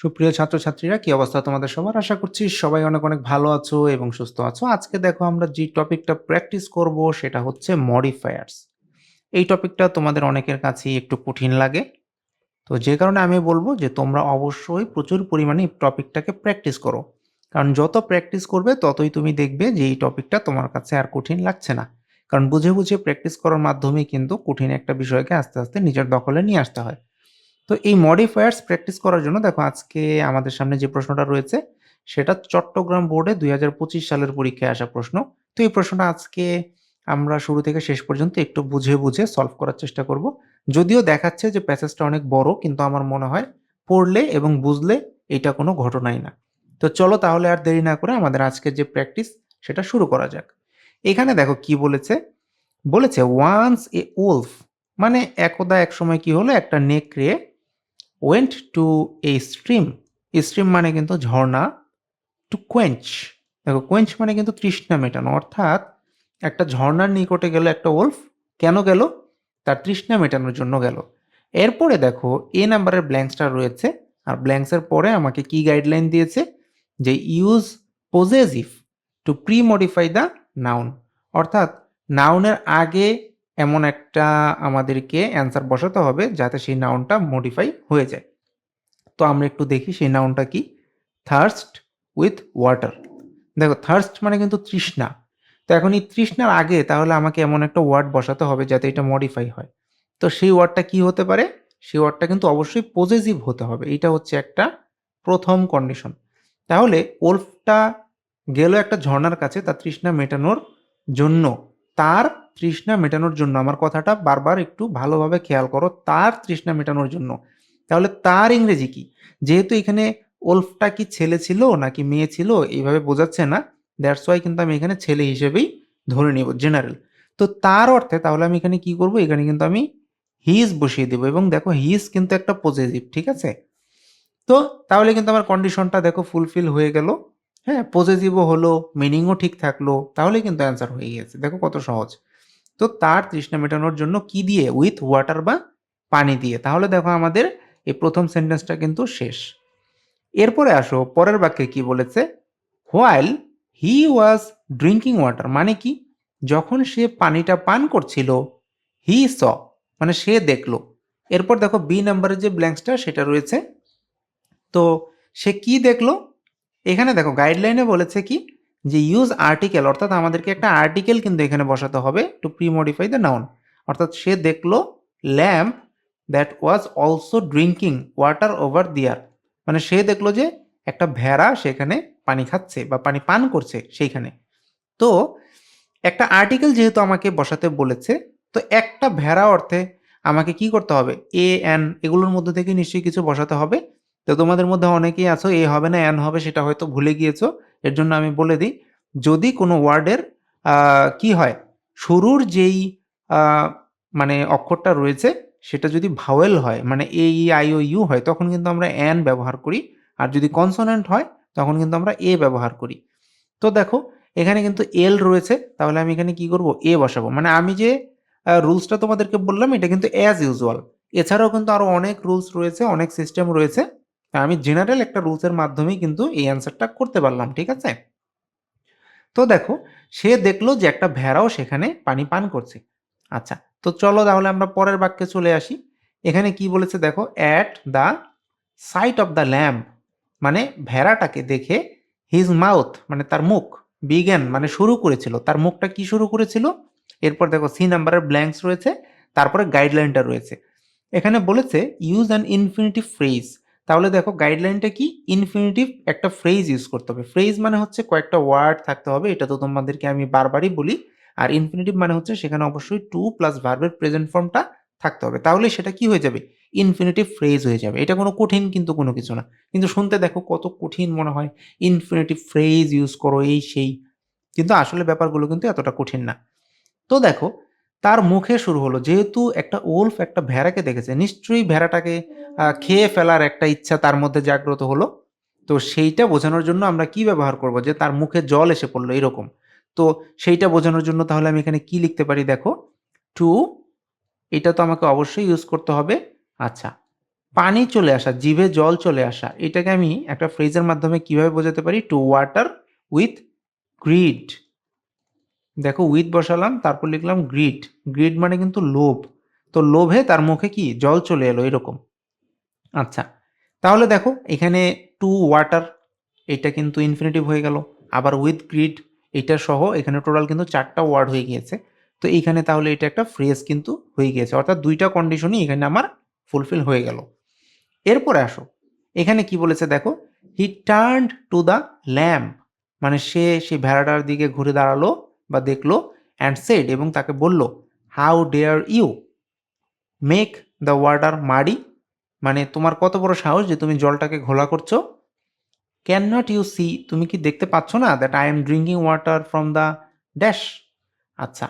সুপ্রিয় ছাত্রছাত্রীরা, কি অবস্থা তোমাদের সবার? আশা করছি সবাই অনেক অনেক ভালো আছো এবং সুস্থ আছো। আজকে দেখো আমরা যে টপিকটা প্র্যাকটিস করব সেটা হচ্ছে মডিফায়ার্স। এই টপিকটা তোমাদের অনেকের কাছেই একটু কঠিন লাগে। তো যে কারণে আমি বলব যে তোমরা অবশ্যই প্রচুর পরিমাণে টপিকটাকে প্র্যাকটিস করো। কারণ যত প্র্যাকটিস করবে, ততই তুমি দেখবে যে এই টপিকটা তোমার কাছে আর কঠিন লাগছে না। কারণ বুঝে বুঝে প্র্যাকটিস করার মাধ্যমেই কিন্তু কঠিন একটা বিষয়কে আস্তে আস্তে নিজের দখলে নিয়ে আসতে হয়। তো এই মডিফায়ার্স প্র্যাকটিস করার জন্য দেখো আজকে আমাদের সামনে যে প্রশ্নটা রয়েছে, সেটা চট্টগ্রাম বোর্ডে দুই হাজার পঁচিশ সালের পরীক্ষায় আসা প্রশ্ন। তো এই প্রশ্নটা আজকে আমরা শুরু থেকে শেষ পর্যন্ত একটু বুঝে বুঝে সলভ করার চেষ্টা করব। যদিও দেখাচ্ছে যে প্যাসেজটা অনেক বড়, কিন্তু আমার মনে হয় পড়লে এবং বুঝলে এটা কোনো ঘটনাই না। তো চলো তাহলে আর দেরি না করে আমাদের আজকের যে প্র্যাকটিস সেটা শুরু করা যাক। এখানে দেখো কি বলেছে? বলেছে ওয়ান্স এ উলফ মানে একদা এক সময় কি হলো? একটা নেকড়ে went to a stream stream মানে কিন্তু ঝর্ণা টু কোয়েঞ্চ দেখো কোয়েঞ্চ মানে কিন্তু তৃষ্ণা মেটানো, অর্থাৎ একটা ঝর্ণার নিকটে গেল একটা ওলফ কেন গেল? তার তৃষ্ণা মেটানোর জন্য গেল। এরপরে দেখো, এ নাম্বারের ব্ল্যাঙ্কসটা রয়েছে, আর ব্ল্যাঙ্কসের পরে আমাকে কি গাইডলাইন দিয়েছে? যে use possessive to premodify the noun অর্থাৎ নাউনের আগে এমন একটা আমাদেরকে অ্যান্সার বসাতে হবে যাতে সেই নাউনটা মডিফাই হয়ে যায়। তো আমরা একটু দেখি সেই নাউনটা কি? থার্স্ট উইথ ওয়াটার দেখো থার্স্ট মানে কিন্তু তৃষ্ণা। তো এখন এই তৃষ্ণার আগে তাহলে আমাকে এমন একটা ওয়ার্ড বসাতে হবে যাতে এটা মডিফাই হয়। তো সেই ওয়ার্ডটা কি হতে পারে? সেই ওয়ার্ডটা কিন্তু অবশ্যই পজেসিভ হতে হবে। এটা হচ্ছে একটা প্রথম কন্ডিশন তাহলে ওলফটা গেল একটা ঝর্ণার কাছে, তার তৃষ্ণা মেটানোর জন্য তার তৃষ্ণা মেটানোর জন্য, আমার কথাটা বারবার একটু ভালোভাবে খেয়াল করো, তার তৃষ্ণা মেটানোর জন্য। তাহলে তার ইংরেজি কি? যেহেতু এখানে ওলফটা কি ছেলে ছিল নাকি মেয়ে ছিল, এইভাবে বোঝাচ্ছে না। দ্যাটস ওয়াই কিন্তু আমি এখানে ছেলে হিসেবেই ধরে নিব জেনারেল তো তার অর্থে তাহলে আমি এখানে কি করব? এখানে কিন্তু আমি হিজ বসিয়ে দেবো এবং দেখো হিজ কিন্তু একটা পজিটিভ ঠিক আছে? তো তাহলে কিন্তু আমার কন্ডিশনটা দেখো ফুলফিল হয়ে গেল। হ্যাঁ পজিটিভও হলো মিনিংও ঠিক থাকল তাহলে কিন্তু অ্যান্সার হয়ে গেছে। দেখো কত সহজ। তো তার তৃষ্ণা মেটানোর জন্য কি দিয়ে? উইথ ওয়াটার বা পানি দিয়ে। তাহলে দেখো আমাদের এই প্রথম সেন্টেন্সটা কিন্তু শেষ। এরপরে আসো, পরের বাক্যে কি বলেছে? While he was drinking water মানে কি? যখন সে পানিটা পান করছিল হি স মানে সে দেখল। এরপর দেখো বি নাম্বারের যে ব্ল্যাঙ্কসটা সেটা রয়েছে। তো সে কি দেখল? এখানে দেখো গাইডলাইনে বলেছে কি? যে ইউজ আর্টিকেল অর্থাৎ আমাদেরকে একটা আর্টিকেল কিন্তু এখানে বসাতে হবে to premodify the noun অর্থাৎ সে দেখল lamb that was also drinking water over there মানে সে দেখল যে একটা ভেড়া সেখানে পানি খাচ্ছে বা পানি পান করছে সেইখানে। তো একটা আর্টিকেল যেহেতু আমাকে বসাতে বলেছে, তো একটা ভেড়া অর্থে আমাকে কি করতে হবে? এ এন এগুলোর মধ্যে থেকে নিশ্চয়ই কিছু বসাতে হবে। তো তোমাদের মধ্যে অনেকেই আছো, এ হবে না, এন হবে, সেটা হয়তো ভুলে গিয়েছো। এর জন্য আমি বলে দিই, যদি কোনো ওয়ার্ডের কি হয়, শুরুর যেই মানে অক্ষরটা রয়েছে, সেটা যদি ভাওয়েল হয় মানে এ, ই, আই, ও, ইউ হয়, তখন কিন্তু আমরা অ্যান ব্যবহার করি। আর যদি কনসোনেন্ট হয়, তখন কিন্তু আমরা এ ব্যবহার করি। তো দেখো, এখানে কিন্তু এল রয়েছে, তাহলে আমি এখানে কি করব? এ বসাবো। মানে আমি যে রুলসটা তোমাদেরকে বললাম, এটা কিন্তু অ্যাজ ইউজুয়াল এছাড়াও কিন্তু আরও অনেক রুলস রয়েছে, অনেক সিস্টেম রয়েছে আমি জেনারেল একটা রুলসের মাধ্যমেই কিন্তু এই অ্যান্সারটা করতে পারলাম, ঠিক আছে? তো দেখো, সে দেখল যে একটা ভেড়াও সেখানে পানি পান করছে। আচ্ছা তো চলো তাহলে আমরা পরের বাক্যে চলে আসি। এখানে কি বলেছে দেখো at the sight of the lamb মানে ভেড়াটাকে দেখে হিজ মাউথ মানে তার মুখ বিজ্ঞান মানে শুরু করেছিল। তার মুখটা কি শুরু করেছিল? এরপর দেখো সি নাম্বারের ব্ল্যাঙ্কস রয়েছে, তারপরে গাইডলাইনটা রয়েছে। এখানে বলেছে ইউজ অ্যান ইনফিনিটিভ ফ্রেজ তাহলে দেখো গাইডলাইনটা কি? ইনফিনিটিভ একটা ফ্রেজ ইউজ করতে হবে। ফ্রেজ মানে হচ্ছে কয়েকটা ওয়ার্ড থাকতে হবে, এটা তো তোমাদেরকে আমি বারবারই বলি। আর ইনফিনিটিভ মানে হচ্ছে সেখানে অবশ্যই টু প্লাস ভার্বের প্রেজেন্ট ফর্মটা থাকতে হবে। তাহলে সেটা কি হয়ে যাবে? ইনফিনিটিভ ফ্রেজ হয়ে যাবে। এটা কোনো কঠিন কিন্তু কোনো কিছু না। কিন্তু শুনতে দেখো কত কঠিন মনে হয়। ইনফিনিটিভ ফ্রেজ ইউজ করো, এই সেই। কিন্তু আসলে ব্যাপারগুলো কিন্তু এতটা কঠিন না। তো দেখো তার মুখে শুরু হলো, যেহেতু একটা ওলফ, একটা ভেড়াকে দেখেছে, নিশ্চয়ই ভেড়াটাকে খেয়ে ফেলার একটা ইচ্ছা তার মধ্যে জাগ্রত হলো। তো সেইটা বোঝানোর জন্য আমরা কি ব্যবহার করব যে তার মুখে জল এসে পড়ল এরকম। তো সেইটা বোঝানোর জন্য তাহলে আমি এখানে কি লিখতে পারি দেখো? টু, এটা তো আমাকে অবশ্যই ইউজ করতে হবে। আচ্ছা পানি চলে আসা, জিভে জল চলে আসা, এটাকে আমি একটা ফ্রেজের মাধ্যমে কীভাবে বোঝাতে পারি? টু ওয়াটার উইথ গ্রিড দেখো উইথ বসালাম, তারপর লিখলাম গ্রিড গ্রিড মানে কিন্তু লোভ। তো লোভে তার মুখে কি? জল চলে এলো, এরকম। আচ্ছা তাহলে দেখো এখানে টু ওয়াটার এটা কিন্তু ইনফিনিটিভ হয়ে গেল। আবার উইথ গ্রিড এটা সহ এখানে টোটাল কিন্তু চারটা ওয়ার্ড হয়ে গিয়েছে। তো এইখানে তাহলে এটা একটা ফ্রেজ কিন্তু হয়ে গিয়েছে। অর্থাৎ দুইটা কন্ডিশনই এখানে আমার ফুলফিল হয়ে গেল। এরপরে আসো, এখানে কি বলেছে দেখো? He turn to the lamb মানে সে সেই ভেড়াটার দিকে ঘুরে দাঁড়াল বা দেখল অ্যান্ড সেড এবং তাকে বলল how dare you make the water muddy মানে তোমার কত বড় সাহস যে তুমি জলটাকে ঘোলা করছ? ক্যান নট ইউ সি তুমি কি দেখতে পাচ্ছ না that I am drinking water from the dash আচ্ছা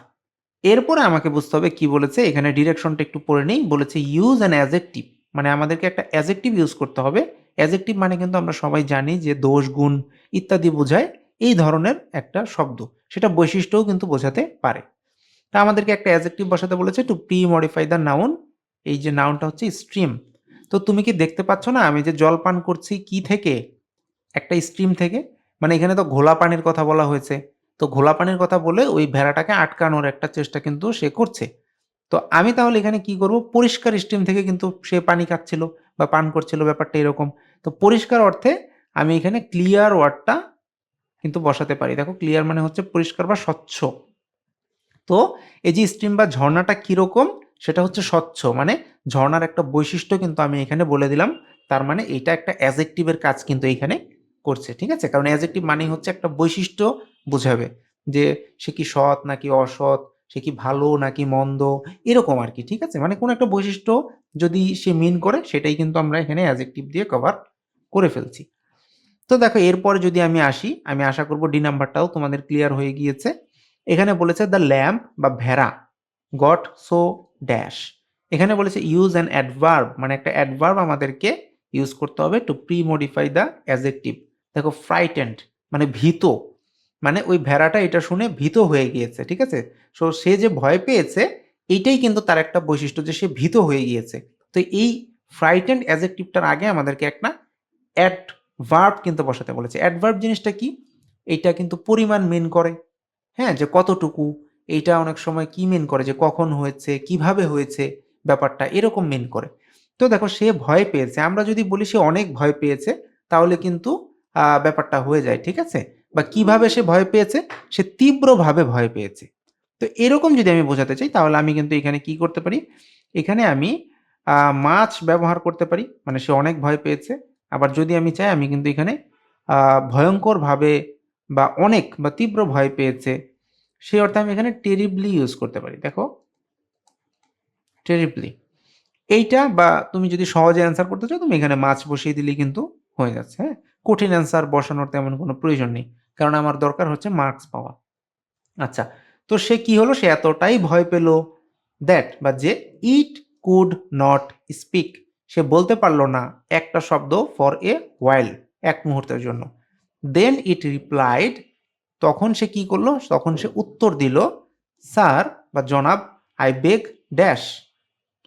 এরপরে আমাকে বুঝতে হবে কি বলেছে, এখানে ডিরেকশনটা একটু পড়ে নেই, বলেছে ইউজ অ্যান অ্যাজেক্টিভ মানে আমাদেরকে একটা অ্যাজেক্টিভ ইউজ করতে হবে। অ্যাজেক্টিভ মানে কিন্তু আমরা সবাই জানি যে দোষ, গুণ ইত্যাদি বোঝায়, এই ধরনের একটা শব্দ। সেটা বৈশিষ্ট্যও কিন্তু বোঝাতে পারে। তা আমাদেরকে একটা অ্যাজেক্টিভ বসাতে বলেছে to premodify the noun এই যে নাউনটা হচ্ছে স্ট্রিম তো তুমি কি দেখতে পাচ্ছ না, আমি যে জল পান করছি কি থেকে? একটা স্ট্রিম থেকে। মানে এখানে তো ঘোলা পানির কথা বলা হয়েছে। তো ঘোলা পানির কথা বলে ওই ভেড়াটাকে আটকানোর একটা চেষ্টা কিন্তু সে করছে। তো আমি তাহলে এখানে কি করব? পরিষ্কার স্ট্রিম থেকে কিন্তু সে পানি খাচ্ছিল বা পান করছিল, ব্যাপারটা এরকম। তো পরিষ্কার অর্থে আমি এখানে ক্লিয়ার ওয়ার্ডটা কিন্তু বসাতে পারি। দেখো ক্লিয়ার মানে হচ্ছে পরিষ্কার বা স্বচ্ছ। তো এই যে স্ট্রিম বা ঝর্ণাটা কীরকম, সেটা হচ্ছে স্বচ্ছ। মানে ঝর্ণার একটা বৈশিষ্ট্য কিন্তু আমি এখানে বলে দিলাম। তার মানে এটা একটা অ্যাজেক্টিভের কাজ কিন্তু এখানে করছে, ঠিক আছে? কারণ অ্যাজেক্টিভ মানেই হচ্ছে একটা বৈশিষ্ট্য বোঝাবে যে সে কি সৎ নাকি অসৎ, সে কি ভালো নাকি মন্দ, এরকম আর কি, ঠিক আছে? মানে কোনো একটা বৈশিষ্ট্য যদি সে মিন করে, সেটাই কিন্তু আমরা এখানে অ্যাজেক্টিভ দিয়ে কভার করে ফেলছি। তো দেখো, এরপরে যদি আমি আসি, আমি আশা করব ডি নাম্বারটাও তোমাদের ক্লিয়ার হয়ে গিয়েছে। এখানে বলেছে দ্য ল্যাম্প বা ভেড়া গট সো ড্যাশ এখানে বলেছে ইউজ অ্যান অ্যাডভার্ব মানে একটা অ্যাডভার্ব আমাদেরকে ইউজ করতে হবে to premodify the adjective দেখো ফ্রাইটেন্ড মানে ভীত মানে ওই ভেড়াটা এটা শুনে ভীত হয়ে গিয়েছে, ঠিক আছে? সো সে যে ভয় পেয়েছে এইটাই কিন্তু তার একটা বৈশিষ্ট্য যে সে ভীত হয়ে গিয়েছে। তো এই ফ্রাইটেন্ড অ্যাজেক্টিভটার আগে আমাদেরকে একটা অ্যাডভার্ব কিন্তু বসাতে বলেছে। অ্যাডভার্ব জিনিসটা কি? এইটা কিন্তু পরিমাণ মেন করে। হ্যাঁ যে কতটুকু, এইটা অনেক সময় কি মেন করে, যে কখন হয়েছে, কীভাবে হয়েছে, ব্যাপারটা এরকম মেন করে। তো দেখো, সে ভয় পেয়েছে। আমরা যদি বলি সে অনেক ভয় পেয়েছে, তাহলে কিন্তু ব্যাপারটা হয়ে যায়, ঠিক আছে? বা কীভাবে সে ভয় পেয়েছে? সে তীব্রভাবে ভয় পেয়েছে। তো এরকম যদি আমি বোঝাতে চাই, তাহলে আমি কিন্তু এখানে কি করতে পারি? এখানে আমি মাছ ব্যবহার করতে পারি। মানে সে অনেক ভয় পেয়েছে। আবার যদি আমি চাই, আমি কিন্তু এখানে ভয়ঙ্করভাবে বা অনেক বা তীব্র ভয় পেয়েছে সেই অর্থে আমি এখানে টেরিবলি ইউজ করতে পারি। দেখো টেরিবলি এইটা বা তুমি যদি সহজে অ্যান্সার করতে চাও, তুমি এখানে মাছ বসিয়ে দিলেই কিন্তু হয়ে যাচ্ছে হ্যাঁ? কঠিন অ্যান্সার বসানোর তেমন কোনো প্রয়োজন নেই, কারণ আমার দরকার হচ্ছে মার্কস পাওয়া। আচ্ছা তো সে কি হলো? সে এতটাই ভয় পেল দ্যাট বা যে ইট কুড নট স্পিক সে বলতে পারল না একটা শব্দ ফর এ ওয়াইল এক মুহূর্তের জন্য। দেন ইট রিপ্লাইড তখন সে কি করল? তখন সে উত্তর দিল স্যার বা জনাব আই বেগ ড্যাশ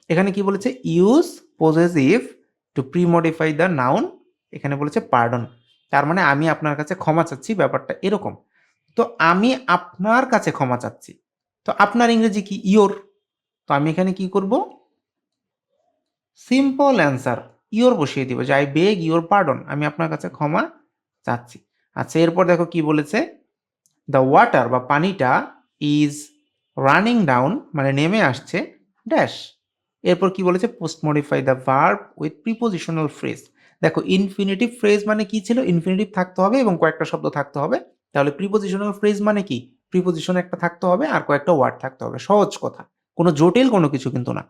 এখানে কি বলেছে? Use possessive to premodify the noun এখানে বলেছে পার্ডন তার মানে আমি আপনার কাছে ক্ষমা চাচ্ছি, ব্যাপারটা এরকম। তো আমি আপনার কাছে ক্ষমা চাচ্ছি। তো আপনার ইংরেজি কি? ইয়োর তো আমি এখানে কি করব? সিম্পল অ্যান্সার ইয়োর বসিয়ে দিব। যে আই বেগ ইয়োর পার্ডন আমি আপনার কাছে ক্ষমা চাচ্ছি। আচ্ছা এরপর দেখো কি বলেছে? দ্য ওয়াটার বা পানিটা ইজ রানিং ডাউন মানে নেমে আসছে ড্যাশ এরপর কি বলেছে? Postmodify the verb with prepositional phrase দেখো ইনফিনিটিভ ফ্রেজ মানে কি ছিল? ইনফিনিটিভ থাকতে হবে এবং কয়েকটা শব্দ থাকতে হবে। তাহলে প্রিপোজিশনাল ফ্রেজ মানে কি? প্রিপোজিশন একটা থাকতে হবে আর কয়েকটা ওয়ার্ড থাকতে হবে। সহজ কথা। কোনো জটিল কোনো কিছু কিন্তু না।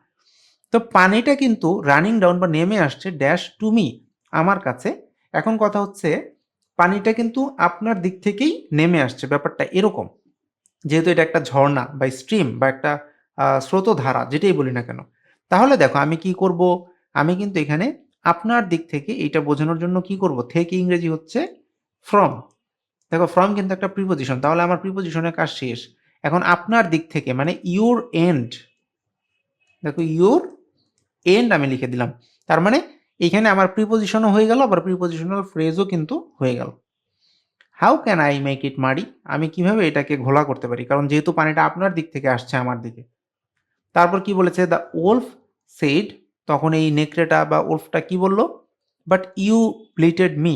তো পানিটা কিন্তু রানিং ডাউন বা নেমে আসছে ড্যাশ টু মি আমার কাছে। এখন কথা হচ্ছে, পানিটা কিন্তু আপনার দিক থেকেই নেমে আসছে, ব্যাপারটা এরকম। যেহেতু এটা একটা ঝর্ণা বা স্ট্রিম বা একটা স্রোতধারা, যেটাই বলি না কেন। তাহলে দেখো আমি কি করব? আমি কিন্তু এখানে আপনার দিক থেকে এটা বোঝানোর জন্য কি করব? থেকে ইংরেজি হচ্ছে ফ্রম দেখো ফ্রম কিন্তু একটা প্রিপোজিশন তাহলে আমার প্রিপোজিশনের কাজ শেষ। এখন আপনার দিক থেকে মানে ইউর এন্ড দেখো ইউর এন্ড আমি লিখে দিলাম। তার মানে এখানে আমার প্রিপোজিশনও হয়ে গেল, আবার প্রিপোজিশনাল ফ্রেজও কিন্তু হয়ে গেল। How can I make it muddy আমি কীভাবে এটাকে ঘোলা করতে পারি? কারণ যেহেতু পানিটা আপনার দিক থেকে আসছে আমার দিকে। তারপর কি বলেছে? দ্য ওলফ সেড তখন এই নেকড়েটা বা ওলফটা কি বলল? বাট ইউ ব্লিটেড মি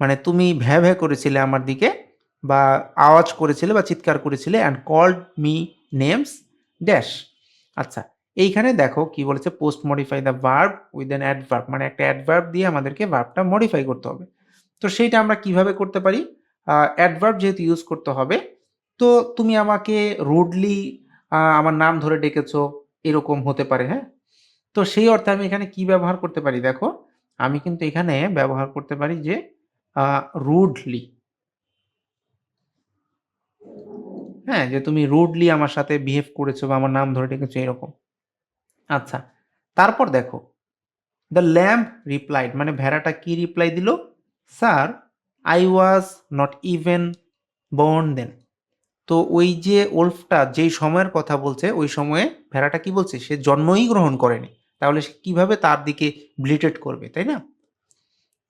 মানে তুমি ভ্যা ভ্যা করেছিলে আমার দিকে, বা আওয়াজ করেছিলে বা চিৎকার করেছিলে and called me names dash আচ্ছা এইখানে দেখো কি বলেছে postmodify the verb with an adverb মানে একটা অ্যাডভার্ব দিয়ে আমাদেরকে ভার্বটা মডিফাই করতে হবে। তো সেইটা আমরা কীভাবে করতে পারি? অ্যাডভার্ব যেহেতু ইউজ করতে হবে, তো তুমি আমাকে রুডলি আমার নাম ধরে ডেকেছো, এরকম হতে পারে হ্যাঁ? তো সেই অর্থে আমি এখানে কি ব্যবহার করতে পারি? দেখো, আমি কিন্তু এখানে ব্যবহার করতে পারি যে রুডলি হ্যাঁ যে তুমি রুডলি আমার সাথে বিহেভ করেছ বা আমার নাম ধরে ডেকেছো, এরকম। আচ্ছা তারপর দেখো দ্য ল্যাম্প রিপ্লাইড মানে ভেড়াটা কি রিপ্লাই দিল? Sir I was not even born then তো ওই যে ওলফটা যেই সময়ের কথা বলছে, ওই সময়ে ভেড়াটা কি বলছে? সে জন্মই গ্রহণ করেনি। তাহলে সে কীভাবে তার দিকে ব্লিটেড করবে, তাই না?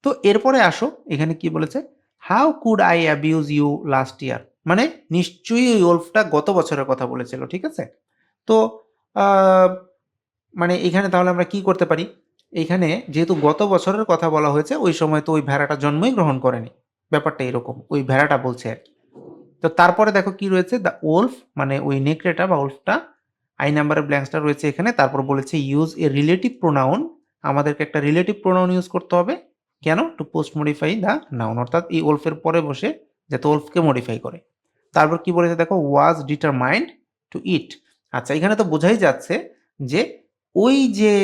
তো এরপরে আসো, এখানে কি বলেছে? How could I abuse you last year মানে নিশ্চয়ই ওই ওলফটা গত বছরের কথা বলেছিল, ঠিক আছে? তো মানে এখানে তাহলে আমরা কি করতে পারি? এইখানে যেহেতু গত বছরের কথা বলা হয়েছে, ওই সময় তো ওই ভেড়াটা জন্মই গ্রহণ করেনি। ব্যাপারটা এরকম, ওই ভেড়াটা বলছে আর কি। তো তারপরে দেখো কি রয়েছে? দ্য ওলফ মানে ওই নেকড়েটা বা ওলফটা আই নাম্বারের ব্ল্যাঙ্কসটা রয়েছে এখানে। তারপর বলেছে ইউজ এ রিলেটিভ প্রোনাউন আমাদেরকে একটা রিলেটিভ প্রোনাউন ইউজ করতে হবে। কেন? To postmodify the noun অর্থাৎ এই ওলফের পরে বসে যাতে ওলফকে মডিফাই করে। তারপর কি বলেছে দেখো? ওয়াজ ডিটারমাইন্ড টু ইট আচ্ছা এখানে তো বোঝাই যাচ্ছে যে ওই যে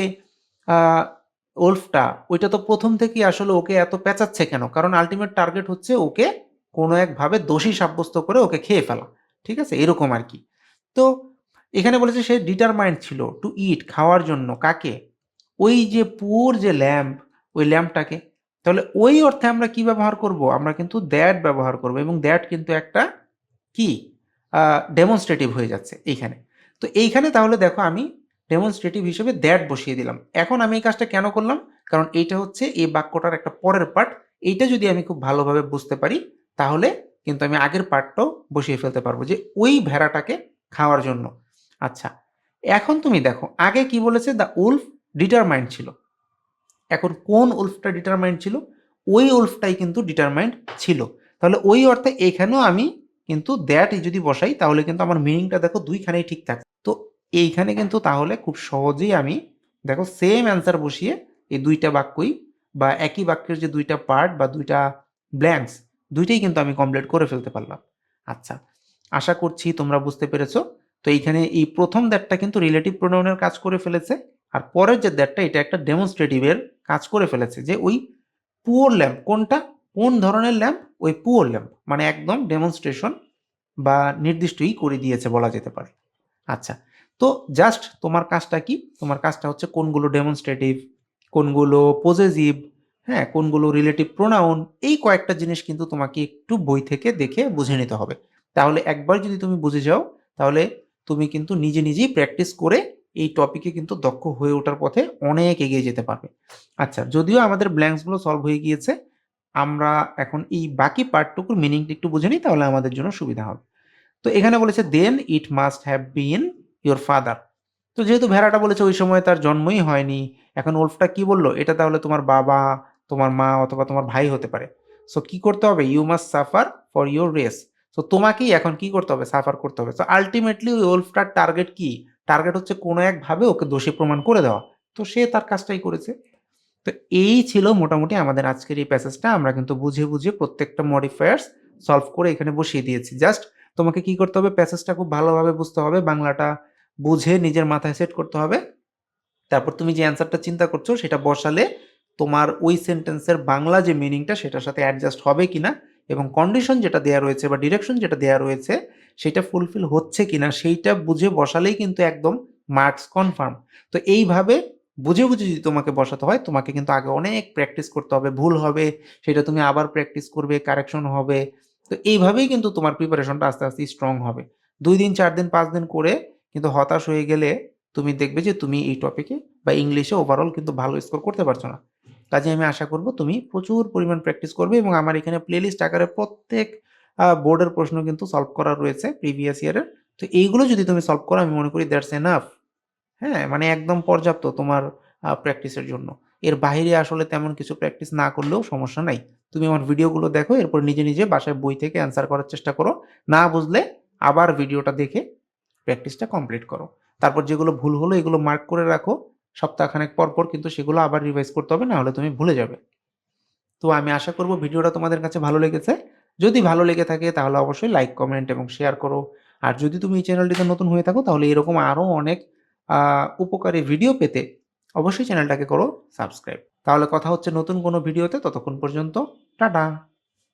ওলফটা, ওইটা তো প্রথম থেকেই আসলে ওকে এত পেঁচাচ্ছে কেন? কারণ আলটিমেট টার্গেট হচ্ছে ওকে কোনো একভাবে দোষী সাব্যস্ত করে ওকে খেয়ে ফেলা। ঠিক আছে? এরকম আর কি। তো এখানে বলেছে সে ডিটারমাইন্ড ছিল টু ইট খাওয়ার জন্য। কাকে? ওই যে পুর যে ল্যাম্প, ওই ল্যাম্পটাকে। তাহলে ওই অর্থে আমরা কি ব্যবহার করব? আমরা কিন্তু দ্যাট ব্যবহার করব এবং দ্যাট কিন্তু একটা কি? ডেমনস্ট্রেটিভ হয়ে যাচ্ছে এইখানে। তো এইখানে তাহলে দেখো আমি ডেমনস্ট্রেটিভ হিসেবে দ্যাট বসিয়ে দিলাম। এখন আমি এই কাজটা কেন করলাম? কারণ এইটা হচ্ছে এই বাক্যটার একটা পরের পার্ট এইটা যদি আমি খুব ভালোভাবে বুঝতে পারি, তাহলে কিন্তু আমি আগের পার্টটাও বসিয়ে ফেলতে পারব যে ওই ভেড়াটাকে খাওয়ার জন্য। আচ্ছা এখন তুমি দেখো, আগে কি বলেছে? দ্য উলফ ডিটারমাইন্ড ছিল। এখন কোন উলফটা ডিটারমাইন্ড ছিল? ওই উলফটাই কিন্তু ডিটারমাইন্ড ছিল। তাহলে ওই অর্থে এখানেও আমি কিন্তু দ্যাট যদি বসাই, তাহলে কিন্তু আমার মিনিংটা দেখো দুইখানেই ঠিক থাকে তো এইখানে কিন্তু তাহলে খুব সহজেই আমি, দেখো সেম অ্যান্সার বসিয়ে এই দুইটা বাক্যই বা একই বাক্যের যে দুইটা পার্ট বা দুইটা ব্ল্যাঙ্কস দুইটাই কিন্তু আমি কমপ্লিট করে ফেলতে পারলাম। আচ্ছা আশা করছি তোমরা বুঝতে পেরেছ। তো এইখানে এই প্রথম দ্যাটটা কিন্তু রিলেটিভ প্রোনাউনের কাজ করে ফেলেছে আর পরের যে দ্যাটটা এটা একটা ডেমনস্ট্রেটিভের কাজ করে ফেলেছে যে ওই পুয়োর ল্যাম্প কোনটা? কোন ধরনের ল্যাম্প ওই পুয়োর ল্যাম্প মানে একদম ডেমনস্ট্রেশন বা নির্দিষ্টই করে দিয়েছে বলা যেতে পারে। আচ্ছা তো জাস্ট তোমার কাজটা কি? তোমার কাজটা হচ্ছে কোনগুলো ডেমনস্ট্রেটিভ কোনগুলো পজেটিভ হ্যাঁ কোনগুলো রিলেটিভ প্রোনাউন এই কয়েকটা জিনিস কিন্তু তোমাকে একটু বই থেকে দেখে বুঝে নিতে হবে। তাহলে একবার যদি তুমি বুঝে যাও, তাহলে তুমি কিন্তু নিজে নিজেই প্র্যাকটিস করে এই টপিকে কিন্তু দক্ষ হয়ে ওঠার পথে অনেক এগিয়ে যেতে পারবে। আচ্ছা যদিও আমাদের ব্ল্যাঙ্কসগুলো সলভ হয়ে গিয়েছে, আমরা এখন এই বাকি পার্টটুকুর মিনিংটা একটু বুঝে নিই, তাহলে আমাদের জন্য সুবিধা হবে। তো এখানে বলেছে then it must have been your father তো যেহেতু ভেড়াটা বলেছে ওই সময় তার জন্মই হয়নি, এখন ওলফটা কি বলল? এটা তাহলে তোমার বাবা, তোমার মা অথবা তোমার ভাই হতে পারে। সো কি করতে হবে? You must suffer for your race তো তোমাকেই এখন কি করতে হবে? সাফার করতে হবে। সো আলটিমেটলি ওই ওলফটার টার্গেট কি? টার্গেট হচ্ছে কোনো একভাবে ওকে দোষী প্রমাণ করে দেওয়া। তো সে তার কাজটাই করেছে। তো এই ছিল মোটামুটি আমাদের আজকের এই প্যাসেজটা আমরা কিন্তু বুঝে বুঝে প্রত্যেকটা মডিফায়ার্স সলভ করে এখানে বসিয়ে দিয়েছি। জাস্ট তোমাকে কি করতে হবে? প্যাসেজটা খুব ভালোভাবে বুঝতে হবে। বাংলাটা বুঝে নিজের মাথায় সেট করতে হবে। তারপর তুমি যে অ্যান্সারটা চিন্তা করছ, সেটা বসালে তোমার ওই সেন্টেন্সের বাংলা যে মিনিংটা সেটার সাথে অ্যাডজাস্ট হবে কিনা এবং কন্ডিশন যেটা দেওয়া রয়েছে বা ডিরেকশন যেটা দেওয়া রয়েছে, সেটা ফুলফিল হচ্ছে কিনা, সেইটা বুঝে বসালেই কিন্তু একদম মার্কস কনফার্ম তো এইভাবে বুঝে বুঝে যদি তোমাকে বসাতে হয়, তোমাকে কিন্তু আগে অনেক প্র্যাকটিস করতে হবে। ভুল হবে, সেটা তুমি আবার প্র্যাকটিস করবে কারেকশন হবে। তো এইভাবেই কিন্তু তোমার প্রিপারেশনটা আস্তে আস্তে স্ট্রং হবে। দুই দিন, চার দিন, পাঁচ দিন করে কিন্তু হতাশ হয়ে গেলে তুমি দেখবে যে তুমি এই টপিকে বা ইংলিশে ওভারঅল কিন্তু ভালো স্কোর করতে পারছ না কাজে আমি আশা করব তুমি প্রচুর পরিমাণ প্র্যাকটিস করবে এবং আমার এখানে প্লেলিস্ট আকারে প্রত্যেক বোর্ডের প্রশ্ন কিন্তু সলভ করা রয়েছে প্রিভিয়াস ইয়ারের। তো এইগুলো যদি তুমি সলভ করো আমি মনে করি দ্যাটস এনাফ। হ্যাঁ? মানে একদম পর্যাপ্ত তোমার প্র্যাকটিসের জন্য। এর বাহিরে আসলে তেমন কিছু প্র্যাকটিস না করলেও সমস্যা নাই। তুমি আমার ভিডিওগুলো দেখো এরপর নিজে, নিজে বাসায় বই থেকে অ্যান্সার করার চেষ্টা করো। না বুঝলে আবার ভিডিওটা দেখে প্র্যাকটিসটা কমপ্লিট করো। তারপর যেগুলো ভুল হলো এগুলো মার্ক করে রাখো। সপ্তাহখানেক পর, পর কিন্তু সেগুলো আবার রিভাইজ করতে হবে না হলে তুমি ভুলে যাবে। তো আমি আশা করব ভিডিওটা তোমাদের কাছে ভালো লেগেছে। যদি ভালো লেগে থাকে তাহলে অবশ্যই লাইক, কমেন্ট এবং শেয়ার করো। আর যদি তুমি এই চ্যানেলটিতে নতুন হয়ে থাকো তাহলে এরকম আরও অনেক উপকারী ভিডিও পেতে অবশ্যই চ্যানেলটাকে করো সাবস্ক্রাইব। তাহলে কথা হচ্ছে নতুন কোনো ভিডিওতে ততক্ষণ পর্যন্ত টাটা।